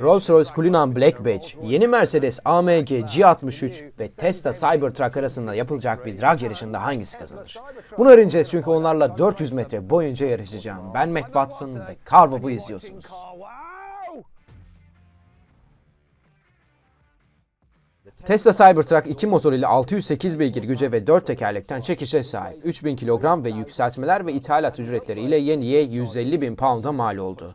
Rolls-Royce Cullinan Black Badge, yeni Mercedes AMG G63 ve Tesla Cybertruck arasında yapılacak bir drag yarışında hangisi kazanır? Bunu öğreneceğiz çünkü onlarla 400 metre boyunca yarışacağım. Ben Matt Watson ve Carvov'u izliyorsunuz. Tesla Cybertruck 2 motor ile 608 beygir güce ve 4 tekerlekten çekişe sahip. 3000 kilogram ve yükseltmeler ve ithalat ücretleri ile yeniye 150 bin pound'a mal oldu.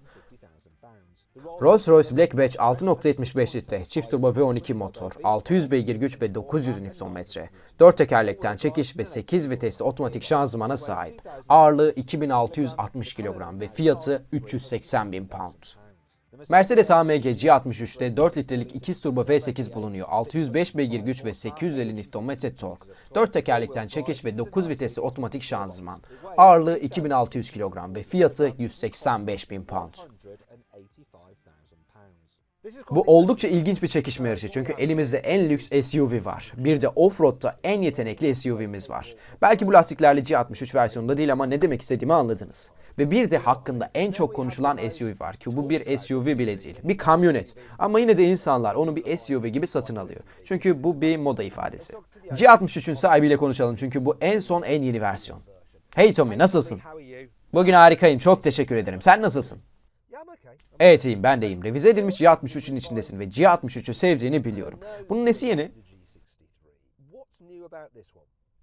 Rolls-Royce Black Badge 6.75 litre, çift turbo V12 motor, 600 beygir güç ve 900 Nm. 4 tekerlekten çekiş ve 8 vitesli otomatik şanzımana sahip. Ağırlığı 2660 kilogram ve fiyatı 380 bin pound. Mercedes AMG G63'te 4 litrelik ikiz turbo V8 bulunuyor. 605 beygir güç ve 850 Nm tork. 4 tekerlekten çekiş ve 9 vitesli otomatik şanzıman. Ağırlığı 2600 kilogram ve fiyatı 185 bin pound. Bu oldukça ilginç bir çekişme yarışı çünkü elimizde en lüks SUV var. Bir de offroad'da en yetenekli SUV'miz var. Belki bu lastiklerle G63 versiyonunda değil ama ne demek istediğimi anladınız. Ve bir de hakkında en çok konuşulan SUV var ki bu bir SUV bile değil. Bir kamyonet. Ama yine de insanlar onu bir SUV gibi satın alıyor. Çünkü bu bir moda ifadesi. G63'ün sahibiyle konuşalım çünkü bu en son en yeni versiyon. Hey Tommy nasılsın? Bugün harikayım çok teşekkür ederim. Sen nasılsın? Evet iyiyim ben de iyiyim. Revize edilmiş G63'ün içindesin ve G63'ü sevdiğini biliyorum. Bunun nesi yeni?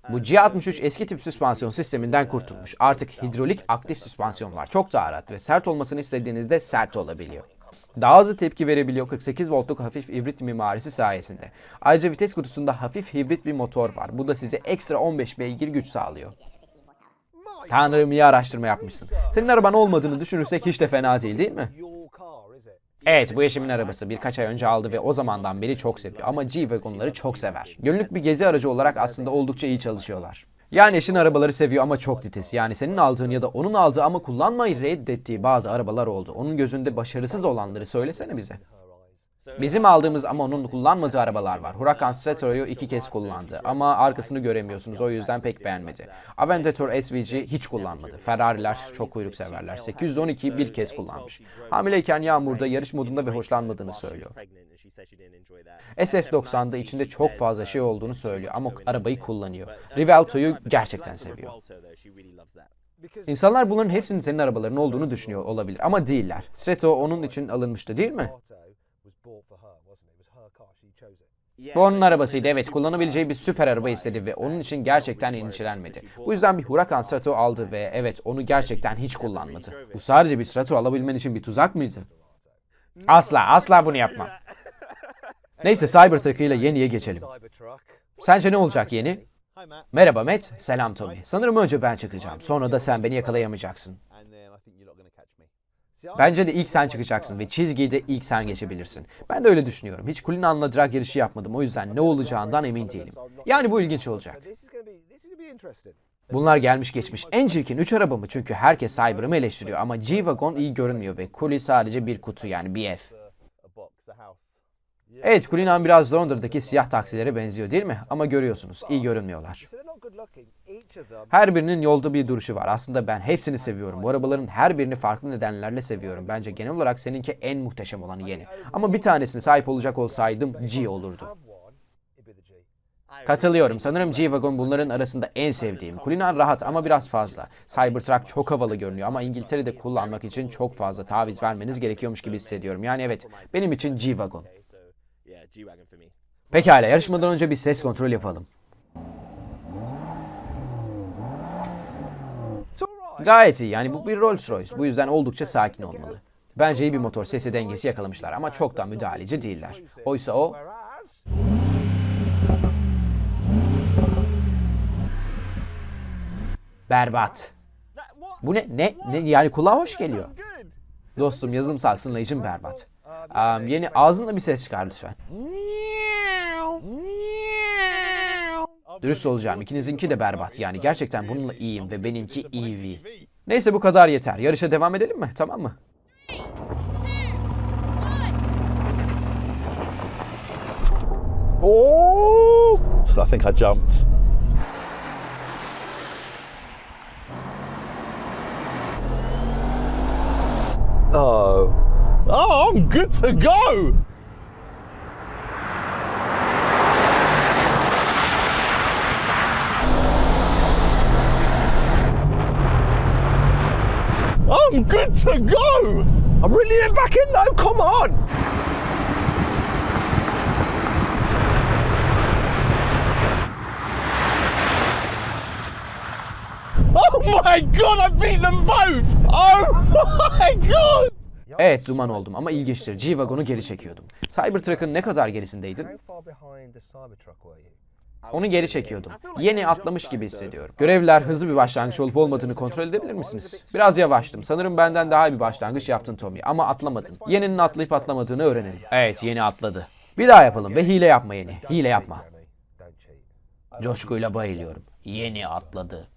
Bu G63 eski tip süspansiyon sisteminden kurtulmuş. Artık hidrolik aktif süspansiyon var. Çok daha rahat ve sert olmasını istediğinizde sert olabiliyor. Daha hızlı tepki verebiliyor 48 voltluk hafif hibrit mimarisi sayesinde. Ayrıca vites kutusunda hafif hibrit bir motor var. Bu da size ekstra 15 beygir güç sağlıyor. Tanrım iyi araştırma yapmışsın. Senin araban olmadığını düşünürsek hiç de fena değil değil mi? Evet bu eşimin arabası birkaç ay önce aldı ve o zamandan beri çok seviyor ama G-Wagon'ları çok sever. Günlük bir gezi aracı olarak aslında oldukça iyi çalışıyorlar. Yani eşin arabaları seviyor ama çok titiz. Yani senin aldığın ya da onun aldığı ama kullanmayı reddettiği bazı arabalar oldu. Onun gözünde başarısız olanları söylesene bize. Bizim aldığımız ama onun kullanmadığı arabalar var. Huracan Strato'yu iki kez kullandı ama arkasını göremiyorsunuz o yüzden pek beğenmedi. Aventador SVG hiç kullanmadı. Ferrari'ler çok kuyruk severler. 812'yi bir kez kullanmış. Hamileyken yağmurda yarış modunda ve hoşlanmadığını söylüyor. SF90'da içinde çok fazla şey olduğunu söylüyor ama arabayı kullanıyor. Rivelto'yu gerçekten seviyor. İnsanlar bunların hepsinin senin arabaların olduğunu düşünüyor olabilir ama değiller. Strato onun için alınmıştı değil mi? Bu onun arabasıydı evet kullanabileceği bir süper araba istedi ve onun için gerçekten endişelenmedi. Bu yüzden bir Huracan Strato aldı ve evet onu gerçekten hiç kullanmadı. Bu sadece bir Strato alabilmen için bir tuzak mıydı? Asla asla bunu yapmam. Neyse Cybertruck ile yeniye geçelim. Sence ne olacak yeni? Merhaba Matt, selam Tommy. Sanırım önce ben çıkacağım. Sonra da sen beni yakalayamayacaksın. Bence de ilk sen çıkacaksın ve çizgiyi de ilk sen geçebilirsin. Ben de öyle düşünüyorum. Hiç Kulinan'la drag yarışı yapmadım o yüzden ne olacağından emin değilim. Yani bu ilginç olacak. Bunlar gelmiş geçmiş en çirkin 3 araba mı? Çünkü herkes Cyber'ımı eleştiriyor ama G-Wagon iyi görünmüyor ve Kuli sadece bir kutu yani bir ev. Evet Kulinan biraz Londra'daki siyah taksilere benziyor değil mi? Ama görüyorsunuz iyi görünmüyorlar. Her birinin yolda bir duruşu var. Aslında ben hepsini seviyorum. Bu arabaların her birini farklı nedenlerle seviyorum. Bence genel olarak seninki en muhteşem olanı yeni. Ama bir tanesini sahip olacak olsaydım G olurdu. Katılıyorum. Sanırım G-Wagon bunların arasında en sevdiğim. Kulinan rahat ama biraz fazla. Cybertruck çok havalı görünüyor ama İngiltere'de kullanmak için çok fazla taviz vermeniz gerekiyormuş gibi hissediyorum. Yani evet benim için G-Wagon. Pekala yarışmadan önce bir ses kontrol yapalım. Gayet iyi yani bu bir Rolls Royce bu yüzden oldukça sakin olmalı. Bence iyi bir motor sesi dengesi yakalamışlar ama çok da müdahaleci değiller. Oysa o berbat. Bu ne? Ne? ne? Yani kulağa hoş geliyor. Dostum yazılımsal sınırlayıcım berbat. Um, yeni ağzınla bir ses çıkar lütfen. Dürüst olacağım ikinizinki de berbat. Yani gerçekten bununla iyiyim ve benimki EV. Neyse bu kadar yeter. Yarışa devam edelim mi? Tamam mı? Oh! I think I jumped. Oh. Oh, I'm good to go. I'm good to go. I'm really in back in though. Come on. Oh my god, I beat them both. Oh my god. Evet duman oldum ama ilginçtir. G-Wagon'u geri çekiyordum. Cybertruck'ın ne kadar gerisindeydin? Onu geri çekiyordum. Yeni atlamış gibi hissediyorum. Görevler hızlı bir başlangıç olup olmadığını kontrol edebilir misiniz? Biraz yavaştım. Sanırım benden daha iyi bir başlangıç yaptın Tommy ama atlamadın. Yeninin atlayıp atlamadığını öğrenelim. Evet yeni atladı. Bir daha yapalım ve hile yapma yeni. Hile yapma. Coşkuyla bayılıyorum. Yeni atladı.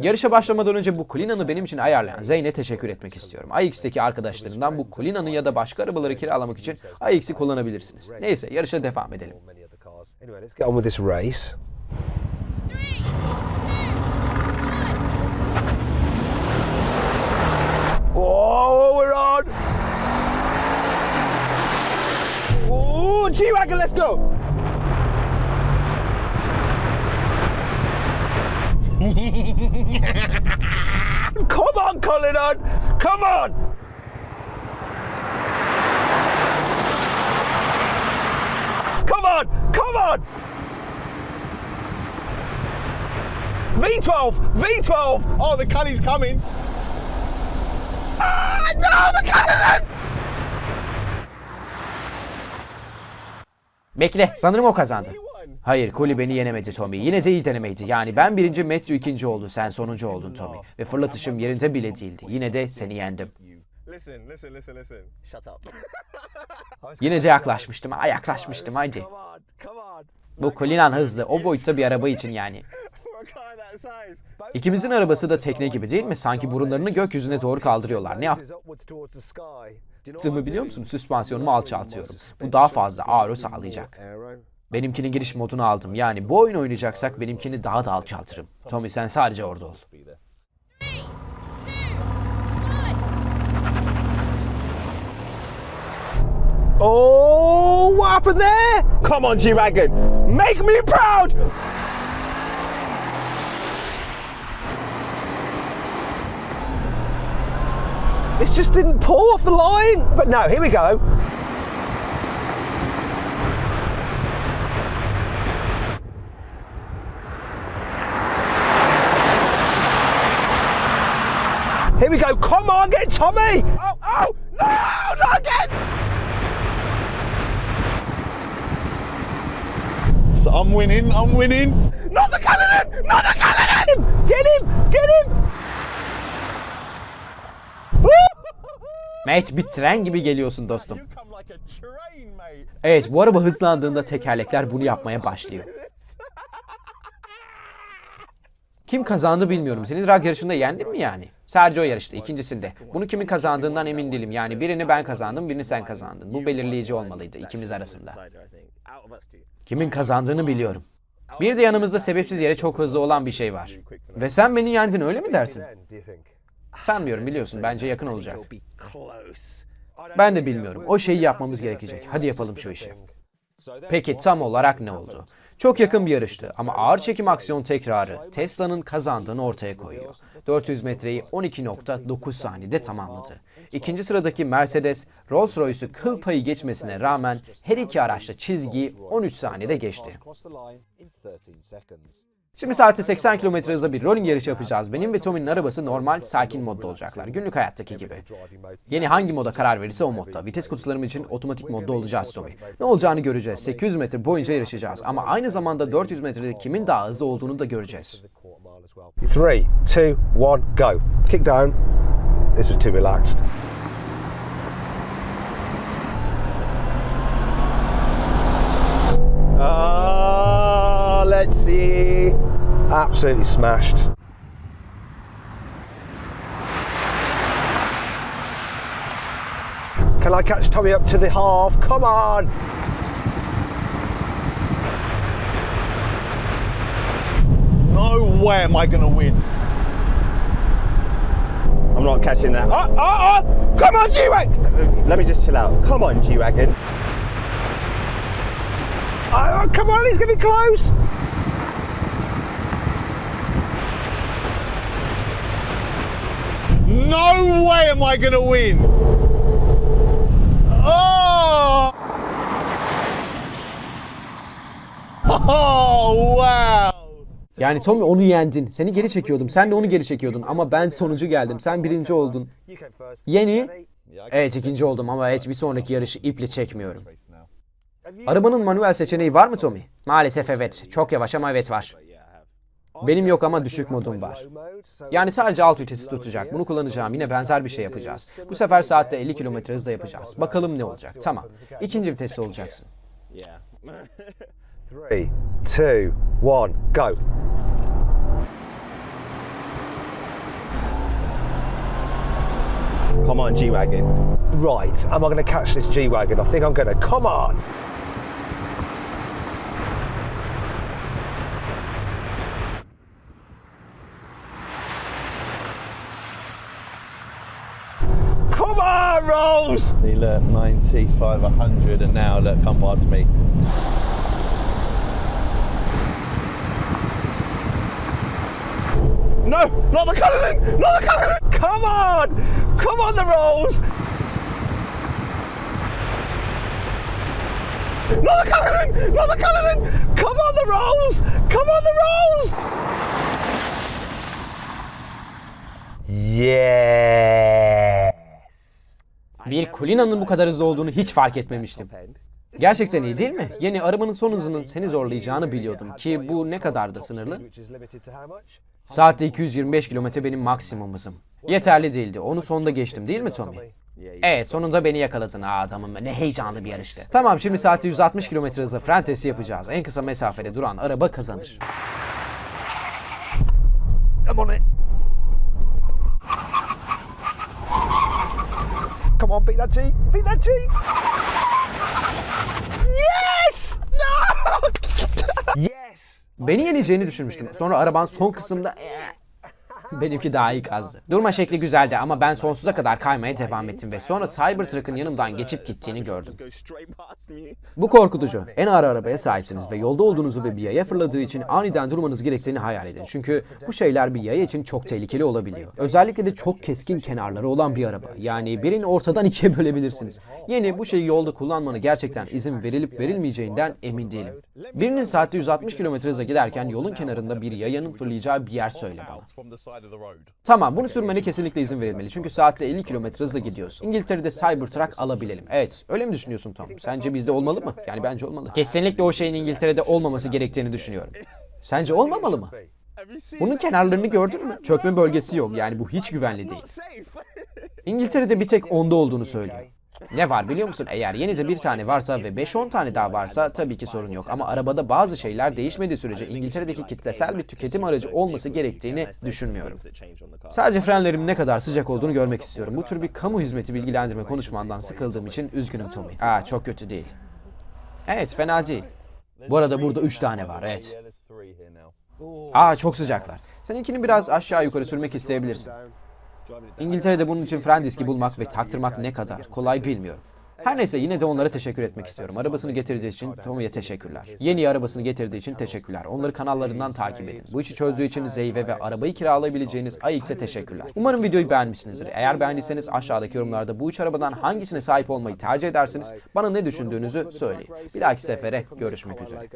Yarışa başlamadan önce bu Kulina'nı benim için ayarlayan Zeyn'e teşekkür etmek istiyorum. iX'teki arkadaşlarından bu Kulina'nı ya da başka arabaları kiralamak için iX'i kullanabilirsiniz. Neyse yarışa devam edelim. Oh, we're on. Oh, G-Wagon, let's go. Come on, Cullinan. Come on. Come on! Come on! V12! V12! Oh, the Cully's coming. Ah, no, the Cullinan! Bekle, sanırım o kazandı. Hayır, Koli beni yenemedi Tommy. Yine de iyi denemeydi. Yani ben birinci, Matthew ikinci oldu, sen sonuncu oldun Tommy. Ve fırlatışım yerinde bile değildi. Yine de seni yendim. Listen, listen, listen, listen. Shut up. Yine de yaklaşmıştım, ha yaklaşmıştım haydi. Bu Kolinan hızlı, o boyutta bir araba için yani. İkimizin arabası da tekne gibi değil mi? Sanki burunlarını gökyüzüne doğru kaldırıyorlar. Ne yaptığımı biliyor musun? Süspansiyonumu alçaltıyorum. Bu daha fazla ağır sağlayacak. Benimkinin giriş modunu aldım. Yani bu oyun oynayacaksak benimkini daha da alçaltırım. Tommy sen sadece orada ol. Oh, what happened there? Come on, G-Wagon. Make me proud. This just didn't pull off the line. But no, here we go. Here we go. Come on, get Tommy. Oh, oh, no, not again. So I'm winning, I'm winning. Not the Cullinan! Not the Cullinan! Get him! Get him! Matt bir tren gibi geliyorsun dostum. You come like a train, mate. Evet bu araba hızlandığında tekerlekler bunu yapmaya başlıyor. Kim kazandı bilmiyorum. Seni drag yarışında yendim mi yani? Sergio yarıştı ikincisinde. Bunu kimin kazandığından emin değilim. Yani birini ben kazandım, birini sen kazandın. Bu belirleyici olmalıydı ikimiz arasında. Kimin kazandığını biliyorum. Bir de yanımızda sebepsiz yere çok hızlı olan bir şey var. Ve sen beni yendin öyle mi dersin? Sanmıyorum biliyorsun bence yakın olacak. Ben de bilmiyorum. O şeyi yapmamız gerekecek. Hadi yapalım şu işi. Peki tam olarak ne oldu? Çok yakın bir yarıştı ama ağır çekim aksiyon tekrarı Tesla'nın kazandığını ortaya koyuyor. 400 metreyi 12.9 saniyede tamamladı. İkinci sıradaki Mercedes, Rolls-Royce'u kıl payı geçmesine rağmen her iki araçta çizgiyi 13 saniyede geçti. Across the line in 13 seconds. Şimdi saatte 80 km hızla bir rolling yarışı yapacağız. Benim ve Tommy'nin arabası normal, sakin modda olacaklar. Günlük hayattaki gibi. Yeni hangi moda karar verirse o modda. Vites kutularımız için otomatik modda olacağız Tommy. Ne olacağını göreceğiz. 800 metre boyunca yarışacağız. Ama aynı zamanda 400 metrede kimin daha hızlı olduğunu da göreceğiz. Quarter mile as well. Three, two, one, go. Kick down. This was too relaxed. Ah, let's see. Absolutely smashed. Can I catch Tommy up to the half? Come on! No way am I gonna win. I'm not catching that. Oh, oh, oh! Come on, G-Wagon! let me just chill out. Come on, G-Wagon. Oh, come on, he's going to be close. Am I gonna win! Oh! Oh wow! Yani Tommy onu yendin. Seni geri çekiyordum. Sen de onu geri çekiyordun. Ama ben sonucu geldim. Sen birinci oldun. Yeni. Evet ikinci oldum ama evet bir sonraki yarışı iple çekmiyorum. Arabanın manuel seçeneği var mı Tommy? Maalesef evet. Çok yavaş ama evet var. Benim yok ama düşük modum var. Yani sadece alt vitesi tutacak. Bunu kullanacağım. Yine benzer bir şey yapacağız. Bu sefer saatte 50 km hızla yapacağız. Bakalım ne olacak. Tamam. İkinci viteste olacaksın. Yeah. Three, two, one, go. Come on, G-Wagon. Right, am I going to catch this G Wagon? I think I'm going to. Come on. On, Rolls! He look 95, 100, and now look, come past me. No, not the Cullinan! Not the Cullinan! Come on! Come on, the Rolls! Not the Cullinan! Not the Cullinan! Come on, the Rolls! Come on, the Rolls! Yes! Bir Kulina'nın bu kadar hızlı olduğunu hiç fark etmemiştim. Gerçekten iyi değil mi? Yeni arabanın son hızının seni zorlayacağını biliyordum ki bu ne kadar da sınırlı. Saatte 225 kilometre benim maksimum hızım. Yeterli değildi. Onu sonunda geçtim değil mi Tommy? Evet sonunda beni yakaladın ha adamım. Ne heyecanlı bir yarıştı. Tamam şimdi saatte 160 kilometre hızla fren testi yapacağız. En kısa mesafede duran araba kazanır. I'm on it. Come on, beat that G. Beat that G. Yes! No! yes! Beni yeneceğini düşünmüştüm. Sonra araban son kısımda benimki daha iyi kazdı. Durma şekli güzeldi ama ben sonsuza kadar kaymaya devam ettim ve sonra Cybertruck'ın yanımdan geçip gittiğini gördüm. Bu korkutucu. En ağır arabaya sahipsiniz ve yolda olduğunuzu ve bir yaya fırladığı için aniden durmanız gerektiğini hayal edin. Çünkü bu şeyler bir yaya için çok tehlikeli olabiliyor. Özellikle de çok keskin kenarları olan bir araba. Yani birini ortadan ikiye bölebilirsiniz. Yeni bu şeyi yolda kullanmanı gerçekten izin verilip verilmeyeceğinden emin değilim. Birinin saatte 160 km hızla giderken yolun kenarında bir yayanın fırlayacağı bir yer söyle bana. Tamam bunu sürmene kesinlikle izin verilmeli. Çünkü saatte 50 km hızla gidiyorsun. İngiltere'de Cybertruck alabilelim. Evet öyle mi düşünüyorsun Tom? Sence bizde olmalı mı? Yani bence olmalı. Kesinlikle o şeyin İngiltere'de olmaması gerektiğini düşünüyorum. Sence olmamalı mı? Bunun kenarlarını gördün mü? Çökme bölgesi yok. Yani bu hiç güvenli değil. İngiltere'de bir tek onda olduğunu söylüyor. Ne var biliyor musun? Eğer yenice bir tane varsa ve 5-10 tane daha varsa tabii ki sorun yok. Ama arabada bazı şeyler değişmediği sürece İngiltere'deki kitlesel bir tüketim aracı olması gerektiğini düşünmüyorum. Sadece frenlerimin ne kadar sıcak olduğunu görmek istiyorum. Bu tür bir kamu hizmeti bilgilendirme konuşmandan sıkıldığım için üzgünüm Tommy. Aa çok kötü değil. Evet fena değil. Bu arada burada 3 tane var evet. Aa çok sıcaklar. Seninkini biraz aşağı yukarı sürmek isteyebilirsin. İngiltere'de bunun için fren bulmak ve taktırmak ne kadar kolay bilmiyorum. Her neyse yine de onlara teşekkür etmek istiyorum. Arabasını getirdiği için Tommy'ye teşekkürler. Yeni arabasını getirdiği için teşekkürler. Onları kanallarından takip edin. Bu işi çözdüğü için Zeyve ve arabayı kiralayabileceğiniz AX'e teşekkürler. Umarım videoyu beğenmişsinizdir. Eğer beğendiyseniz aşağıdaki yorumlarda bu üç arabadan hangisine sahip olmayı tercih edersiniz bana ne düşündüğünüzü söyleyin. Bir dahaki sefere görüşmek üzere.